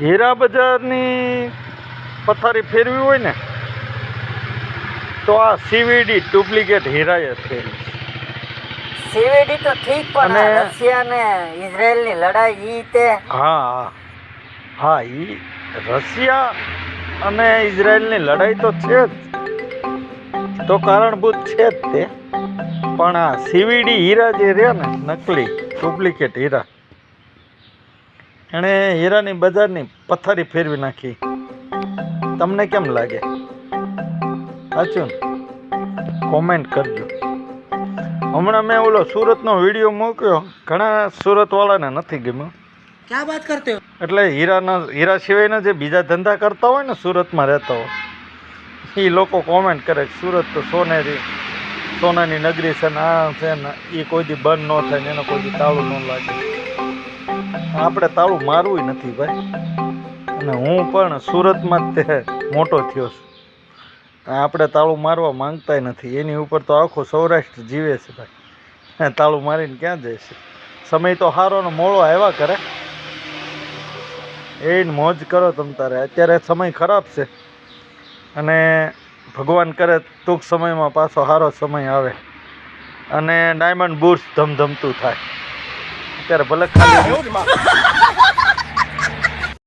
હીરા બજારની પથારી ફેરવી હોય ને તો આ સીવીડી ડુપ્લિકેટ હીરા જ ફેરવી સીવીડી તો ઠીક પણ રશિયા ને ઇઝરાયલની લડાઈ ઈ તે હા હા. હા ઈ રશિયા અને ઇઝરાયલની લડાઈ તો છે જ. તો કારણભૂત છે જ તે. પણ આ સીવીડી હીરા જે રહ્યા ને નકલી ડુપ્લિકેટ હીરા એણે હીરાની બજારની પથારી ફેરવી નાખી. તમને કેમ લાગે? સાચું કોમેન્ટ કરજો. હમણાં મેં ઓલો સુરતનો વીડિયો મૂક્યો. ઘણા સુરતવાળાને નથી ગમ્યો. ક્યાં વાત કરતો એટલે હીરાના હીરા સિવાયના જે બીજા ધંધા કરતા હોય ને સુરતમાં રહેતા હોય એ લોકો કોમેન્ટ કરે સુરત તો સોનેરી સોનાની નગરી છે ને આ છે ને એ કોઈથી બંધ ન થાય ને એનો કોઈ દી તાળું ન લાગે. આપણે તાળું મારવું નથી ભાઈ. અને હું પણ સુરતમાં જ તે મોટો થયો છું. આપણે તાળું મારવા માંગતાય નથી. એની ઉપર તો આખો સૌરાષ્ટ્ર જીવે છે ભાઈ. તાળું મારીને ક્યાં જાય છે? સમય તો સારો ને મોડો આવ્યા કરે. એ મોજ કરો તમ તારે. અત્યારે સમય ખરાબ છે. અને ભગવાન કરે ટૂંક સમયમાં પાછો સારો સમય આવે. અને ડાયમંડ બુર્સ ધમધમતું થાય. અત્યારે ભલે ખાલી